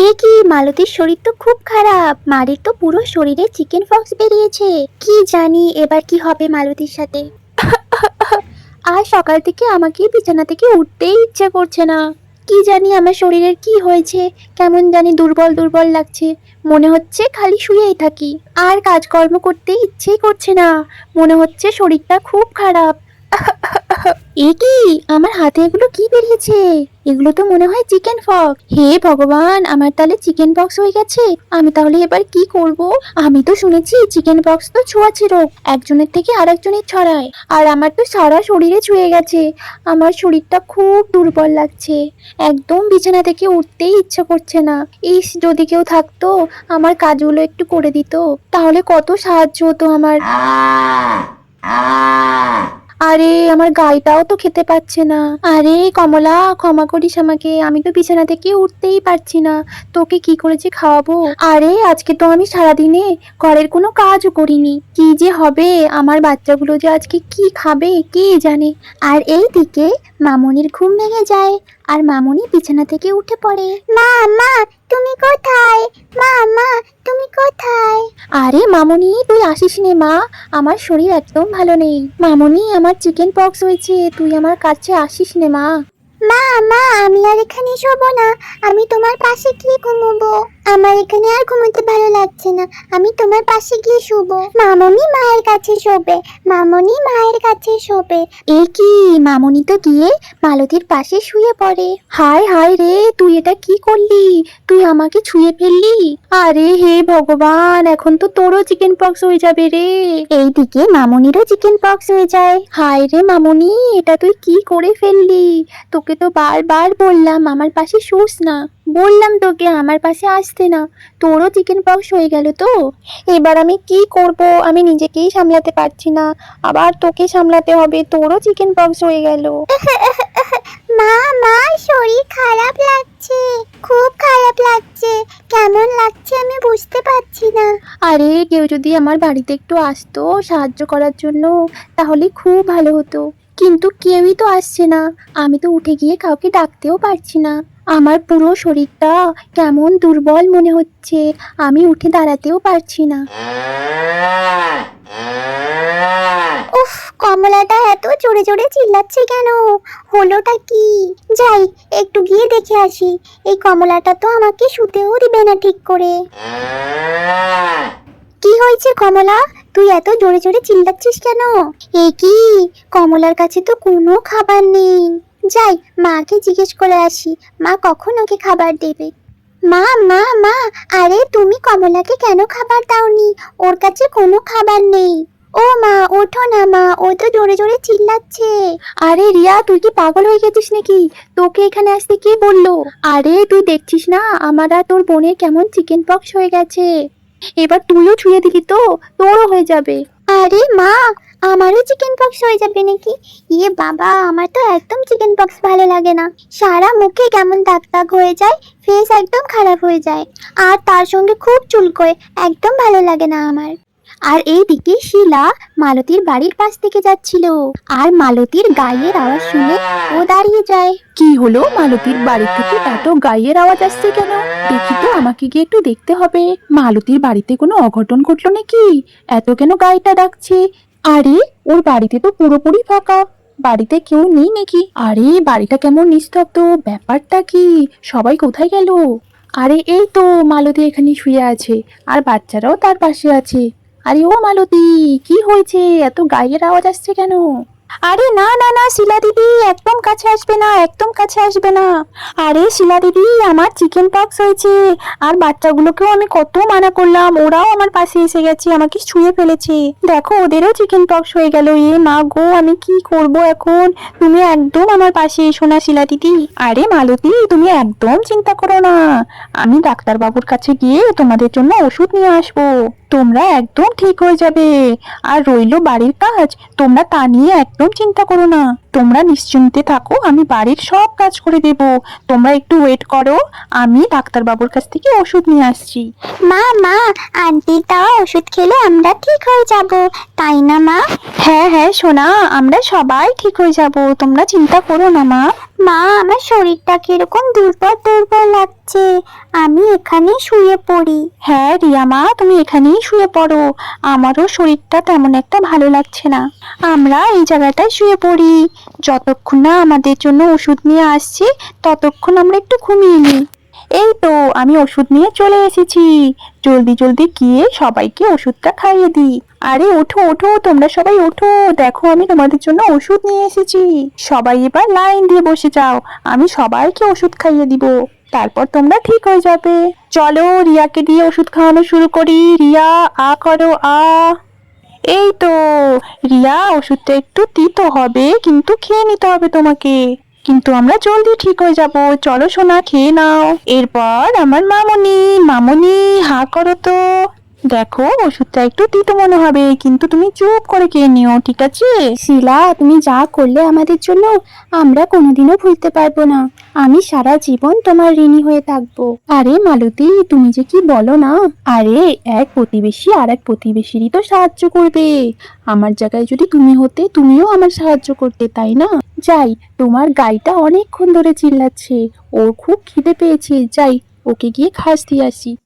এ কি? মালতীর শরীর তো খুব খারাপ। মারির তো পুরো শরীরে চিকেন ফক্স বেরিয়েছে। কি জানি এবার কি হবে মালতীর সাথে। আজ সকাল থেকে আমাকে বিছানা থেকে উঠতেই ইচ্ছে করছে না। কি জানি আমার শরীরের কি হয়েছে। কেমন জানি দুর্বল দুর্বল লাগছে। মনে হচ্ছে খালি শুয়েই থাকি। আর কাজকর্ম করতে ইচ্ছেই করছে না। মনে হচ্ছে শরীরটা খুব খারাপ। এ আমার হাতে এগুলো কি বেরিয়েছে? এগুলো তো মনে হয় চিকেন ফক হে ভগবান, আমার তাহলে চিকেন পক্স হয়ে গেছে। আমি তাহলে এবার কি করব? আমি তো শুনেছি চিকেন পক্স তো ছোঁয়াছে রোগ একজনের থেকে আরেকজনের ছড়ায়। আর আমার তো সারা শরীরে ছুঁয়ে গেছে। আমার শরীরটা খুব দুর্বল লাগছে। একদম বিছানা থেকে উঠতেই ইচ্ছা করছে না। ইস, যদি কেউ থাকতো, আমার কাজগুলো একটু করে দিত। তাহলে কত সাহায্য হতো আমার। আরে, আমার গাইটাও তো খেতে পাচ্ছে না। আরে, কমলা, ক্ষমা করিস আমাকে, আমি তো বিছানা থেকে উঠতেই পারছি না। তোকে কি করে যে খাওয়াবো? আরে, আজকে তো আমি সারাদিনে ঘরের কোনো কাজও করিনি। কি যে হবে, আমার বাচ্চাগুলো যে আজকে কি খাবে, কে জানে? আর এই দিকে মামনির ঘুম ভেঙে যায়, আর মামনি বিছানা থেকে উঠে পড়ে। মা মা তুমি কোথায়? মা মা তুমি কোথায়? আরে মামুনি তুই আসিস নে মা। আমার শরীর একদম ভালো নেই। মামুনি আমার চিকেন পক্স হয়েছে। তুই আমার কাছে আসিস নে মা। মা মা আমি আর এখানে শোবো না। আমি তোমার পাশে গিয়ে ঘুমোবো? আমার এখানে আর ঘুমোতে ভালো লাগছে না। আমি তোমার পাশে গিয়ে শুবো। মামনি মায়ের কাছে শোবে। মামনি মায়ের কাছে শোবে। এ কি? মামনি তো গিয়ে মালতীর পাশে শুয়ে পড়ে। হায় হায় রে তুই এটা কি করলি? তুই আমাকে ছুঁয়ে ফেললি? আরে হে ভগবান এখন তো তোরও চিকেন পক্স হয়ে যাবে রে। এইদিকে মামনিরও চিকেন পক্স হয়ে যায়। হায় রে মামনি এটা তুই কি করে ফেললি? তোকে তো বারবার বললাম আমার পাশে শুস না। বললাম তোকে আমার পাশে আসতে না। তোরও চিকেন পক্স হয়ে গেল তো। এবার আমি কি করব? আমি নিজেকেই সামলাতে পারছি না। আবার তোকে সামলাতে হবে। তোরও চিকেন পক্স হয়ে গেল। মা মা শরীর খারাপ লাগছে। খুব খারাপ লাগছে। কেমন লাগছে আমি বুঝতে পারছি না। আরে কেউ যদি আমার বাড়িতে একটু আসতো সাহায্য করার জন্য তাহলে খুব ভালো হতো। কিন্তু কেউই তো আসছে না। আমি তো উঠে গিয়ে কাউকে ডাকতেও পারছি না। আমার পুরো শরীরটা কেমন দুর্বল মনে হচ্ছে। আমি উঠে দাঁড়াতেও পারছি না। উফ, কমলাটা এত জোরে জোরে চিল্লাচ্ছে কেন? হলোটা কি? যাই, একটু গিয়ে দেখে আসি। এই কমলাটা তো আমাকে শুতেও দিবে না ঠিক করে। কি হয়েছে কমলা? তুই এত জোরে জোরে চিল্লাচ্ছিস কেন? এ কি? কমলার কাছে তো কোনো খাবার নেই। যাই, মাকে জিজ্ঞেস করে আসি, মা কখন ওকে খাবার দেবে? মা মা মা, আরে তুমি কমলাকে কেন খাবার দাওনি? ওর কাছে কোনো খাবার নেই। ও মা, ওঠো না মা, ও তো জোরে জোরে চিল্লাচ্ছে। আরে রিয়া, তুই কি পাগল হয়ে গেছিস নাকি? তোকে এখানে আসতে কে বলল? আরে তুই দেখছিস না, আমার আর তোর বোনের কেমন চিকেন পক্স হয়ে গেছে। এবার তুইও ছুঁয়ে দিলি তো, তোরও হয়ে যাবে। আরে মা, আমারও চিকেন পক্স হয়ে যাবে নাকি? ইয়ে বাবা, আমার তো একদম চিকেন পক্স ভালো লাগে না। সারা মুখে কেমন দাগ দাগ হয়ে যায় ফেস একদম খারাপ হয়ে যায়। আর তার সঙ্গে খুব চুলকোয়, একদম ভালো লাগে না আমার। আর এইদিকে শিলা মালতীর বাড়ির পাশ থেকে যাচ্ছিল। আর মালতীর গায়ের আওয়াজ শুনে ও দাঁড়িয়ে যায়। কি হলো মালতীর বাড়ি থেকে এত গাইয়ের আওয়াজ আসছে কেন? দেখি তো আমাকে গিয়ে একটু দেখতে হবে। মালতীর বাড়িতে কোনো অঘটন ঘটলো নাকি? এত কেন গাইটা ডাকছে? আরে, ওর বাড়িতে তো পুরোপুরি ফাঁকা। বাড়িতে কেউ নেই নাকি? আরে, বাড়িটা কেমন নিস্তব্ধ? ব্যাপারটা কি? সবাই কোথায় গেল? আরে, এই তো মালতী এখানে শুয়ে আছে। আর বাচ্চারাও তার পাশে আছে। আরে ও মালতী, কি হয়েছে? এত গায়ের আওয়াজ আসছে কেন? আরে না না না, শিলা দিদি, একদম কাছে আসবে না, একদম কাছে আসবে না। আরে শিলা দিদি, আমার চিকেন পক্স হয়েছে, আর বাচ্চাগুলোকেও আমি কত মানা করলাম, ওরাও আমার পাশে এসে গেছে, আমাকে ছুঁয়ে ফেলেছে। দেখো, ওদেরও চিকেন পক্স হয়ে গেল, এ মা গো, আমি কি করব এখন? তুমি একদম আমার পাশে এসো না, শিলা দিদি। আরে মালতী, তুমি একদম চিন্তা করো না। আমি ডাক্তারবাবুর কাছে গিয়ে তোমাদের জন্য ওষুধ নিয়ে আসব। তোমরা একদম ঠিক হয়ে যাবে। আর রইল বাড়ির কাজ, তোমরা তা নিয়ে একদম চিন্তা করো না। তোমরা নিশ্চিন্তে থাকো আমি বাড়ির সব কাজ করে দেব। তোমরা একটু ওয়েট করো আমি ডাক্তারবাবুর কাছ থেকে ওষুধ নিয়ে আসছি। মা মা আন্টিটা ওষুধ খেলে আমরা ঠিক হয়ে যাব তাই না মা? হ্যাঁ হ্যাঁ সোনা আমরা সবাই ঠিক হয়ে যাব তোমরা চিন্তা করো না মা। মা আমার শরীরটা কীরকম দুর্বল দুর্বল লাগছে আমি এখানে শুয়ে পড়ি। হ্যাঁ রিয়া মা তুমি এখানেই শুয়ে পড়ো আমারও শরীরটা তেমন একটা ভালো লাগছে না। আমরা এই জায়গাটায় শুয়ে পড়ি। যতক্ষণ না আমাদের জন্য ওষুধ নিয়ে আসছি, ততক্ষণ আমরা একটু ঘুমিয়ে নিই। এই তো, আমি ওষুধ নিয়ে চলে এসেছি। জলদি জলদি গিয়ে সবাইকে ওষুধটা খাইয়ে দিই। আরে, ওঠো ওঠো, তোমরা সবাই ওঠো। দেখো, আমি তোমাদের জন্য ওষুধ নিয়ে এসেছি। সবাই এবার লাইন দিয়ে বসে যাও। আমি সবাইকে ওষুধ খাইয়ে দিব। তারপর তোমরা ঠিক হয়ে যাবে। চলো, রিয়াকে দিয়ে ওষুধ খাওয়ানো শুরু করি। রিয়া, আ করো, আ। এই তো, রিয়া, ওষুধটা একটু তিতো হবে, কিন্তু খেয়ে নিতে হবে তোমাকে। কিন্তু আমরা জলদি ঠিক হয়ে যাব, চলো সোনা, খেয়ে নাও। এরপর আমার মামনি মামনি, হা করো তো। দেখো, ওষুধটা একটু তিতো মনে হবে, কিন্তু তুমি চুপ করে খেয়ে নিও, ঠিক আছে? শিলা, তুমি যা করলে আমাদের জন্য, আমরা কোনোদিনও ভুলতে পারব না। আমি সারা জীবন তোমার ঋণী হয়ে থাকব। আরে মালতী, তুমি যে কি বলো না? আরে, এক প্রতিবেশী আর এক প্রতিবেশীরই তো সাহায্য করবে। আমার জায়গায় যদি তুমি হতে, তুমিও আমার সাহায্য করতে, তাই না? যাই, তোমার গাইটা অনেকক্ষণ ধরে চিল্লাচ্ছে। ওর খুব খিদে পেয়েছে। যাই, ওকে গিয়ে ঘাস দিয়ে আসি।